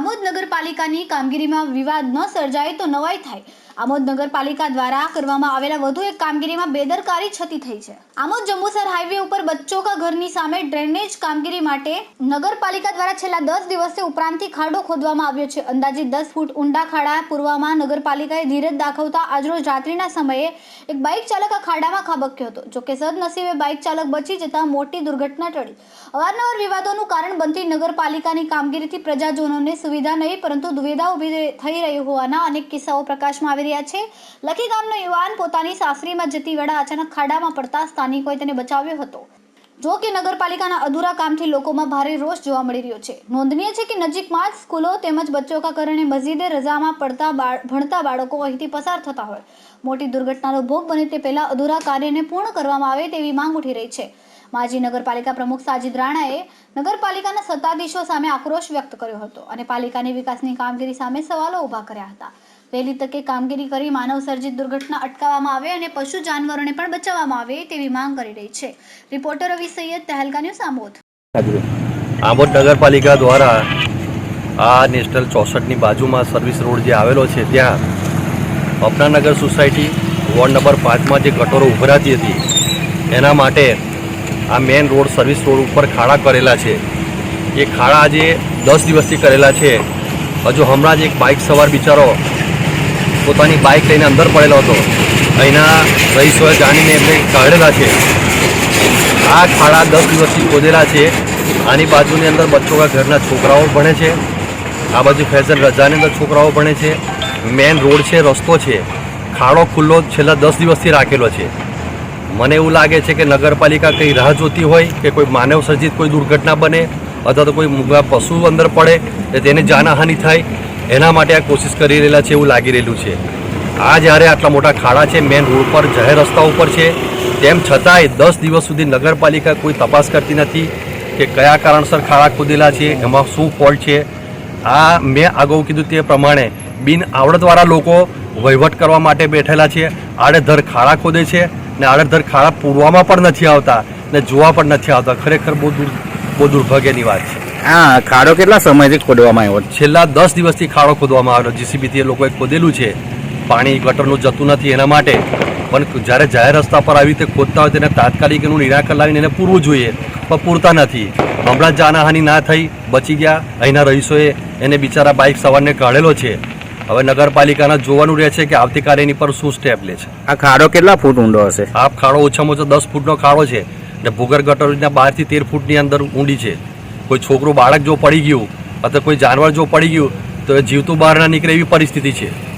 આમોદ નગરપાલિકાની કામગીરીમાં વિવાદ ન સર્જાય તો નવાઈ થાય. આમોદ નગરપાલિકા દ્વારા કરવામાં આવેલા વધુ એક કામગીરીમાં બેદરકારી છતી થઈ છે. આમોદ જંબુસર હાઈવે ઉપર બચ્ચો કા ઘરની સામે ડ્રેનેજ કામગીરી માટે નગરપાલિકા દ્વારા છેલ્લા દસ દિવસથી ઉપરાંતથી ખાડો ખોદવામાં આવ્યો છે. અંદાજે દસ ફૂટ ઊંડા ખાડા પૂરવામાં નગરપાલિકાએ ધીરજ દાખવતા આજરોજ રાત્રિના સમયે એક બાઇક ચાલક આ ખાડામાં ખાબક્યો હતો. જોકે સદનસીબે બાઇક ચાલક બચી જતા મોટી દુર્ઘટના ટળી. અવારનવાર વિવાદોનું કારણ બનતી નગરપાલિકાની કામગીરીથી પ્રજાજનોને સુવિધા નહીં, પરંતુ દુવિધા ઊભી થઈ રહી હોવાના અનેક કિસ્સાઓ પ્રકાશમાં આવી રહ્યા છે. લખી ગામનો યુવાન પોતાની સાસરીમાં જતી વેળા અચાનક ખાડામાં પડતા સ્થાનિકોએ તેને બચાવ્યો હતો. જો કે નગરપાલિકાના અધૂરા કામથી લોકોમાં ભારે રોષ જોવા મળી રહ્યો છે. નોંધનીય છે કે નજીકમાં જ સ્કૂલો તેમજ બચ્ચો કા કારણે મસ્જિદે રજામાં પડતા ભણતા બાળકો અહીંથી પસાર થતા હોય. મોટી દુર્ઘટનાનો ભોગ બને તે પહેલા અધૂરા કાર્યને પૂર્ણ કરવામાં આવે તેવી માંગ ઉઠી રહી છે. માજી નગરપાલિકા પ્રમુખ સાજિદ રાણાએ નગરપાલિકાના સત્તાધીશો સામે આક્રોશ વ્યક્ત કર્યો હતો અને પાલિકાની વિકાસની કામગીરી સામે સવાલો ઊભા કર્યા હતા. વહેલી તકે કામગીરી કરી માનવ સર્જિત દુર્ઘટના અટકાવવામાં આવે અને પશુ જાનવરોને પણ બચાવવામાં આવે તેવી માંગ કરી રહી છે. રિપોર્ટર રવિ સૈયદ તહેલકા ન્યૂઝ આમોદ આમોદ નગરપાલિકા દ્વારા આ નેશનલ ચોસઠની બાજુમાં સર્વિસ રોડ જે આવેલો છે, ત્યાં અપનાનગર સોસાયટી વોર્ડ નંબર પાંચમાં જે ગટોરો ઉભરાતી હતી, એના માટે આ મેન રોડ સર્વિસ રોડ ઉપર ખાડા કરેલા છે. એ ખાડા આજે દસ દિવસથી કરેલા છે. હજુ હમણાં જ એક બાઇક સવાર બિચારો પોતાની બાઇક લઈને અંદર પડેલો હતો. અહીંના રહીશોએ જાણીને એમને કાઢેલા છે. આ ખાડા દસ દિવસથી ખોદેલા છે. આની બાજુની અંદર બચ્ચોના ઘરના છોકરાઓ ભણે છે. આ બાજુ ફેશન રજાની અંદર છોકરાઓ ભણે છે. મેન રોડ છે, રસ્તો છે. ખાડો ખુલ્લો છેલ્લા દસ દિવસથી રાખેલો છે. મને એવું લાગે છે કે નગરપાલિકા કંઈ રાહ જોતી હોય, કે કોઈ માનવ સર્જિત કોઈ દુર્ઘટના બને, અથવા તો કોઈ મૂંગા પશુ અંદર પડે, કે તેને જાનહાનિ થાય, એના માટે આ કોશિશ કરી રહેલા છે એવું લાગી રહેલું છે. આ જ્યારે આટલા મોટા ખાડા છે, મેન રોડ પર, જાહેર રસ્તા ઉપર છે, તેમ છતાંય દસ દિવસ સુધી નગરપાલિકા કોઈ તપાસ કરતી નથી કે કયા કારણસર ખાડા ખોદેલા છે, એમાં શું ફોલ્ટ છે. આ મેં અગાઉ કીધું તે પ્રમાણે બિન આવડતવાળા લોકો વહીવટ કરવા માટે બેઠેલા છે. આડેધડ ખાડા ખોદે છે. ને આડેધડ ખાડા પૂરવામાં પણ નથી આવતા ને જોવા પણ નથી આવતા. ખરેખર બહુ દુર બહુ દુર્ભાગ્યની વાત છે. હા ખાડો કેટલા સમયથી ખોદવામાં આવ્યો છેલ્લા દસ દિવસથી ખાડો ખોદવામાં આવ્યો. જીસીબીથી એ લોકોએ ખોદેલું છે. પાણી ગટરનું જતું નથી એના માટે. પણ જ્યારે જાહેર રસ્તા પર આવી રીતે ખોદતા હોય તેને તાત્કાલિક એનું નિરાકરણ લાવીને એને પૂરવું જોઈએ. પણ પૂરતા નથી. હમણાં જ જાનહાની ના થઈ બચી ગયા. અહીંના રહીશોએ એને બિચારા બાઇક સવારને કાઢેલો છે. હવે નગરપાલિકાના જોવાનું રહે છે કે આવતીકાલે એની પર શું સ્ટેપ લે છે. આ ખાડો કેટલા ફૂટ ઊંડો હશે? આ ખાડો ઓછામાં ઓછો દસ ફૂટનો ખાડો છે ને ભૂગર ગટરના બારથી તેર ફૂટની અંદર ઊંડી છે. કોઈ છોકરું બાળક જો પડી ગયું અથવા કોઈ જાનવર જો પડી ગયું તો એ જીવતું બહાર ના નીકળે એવી પરિસ્થિતિ છે.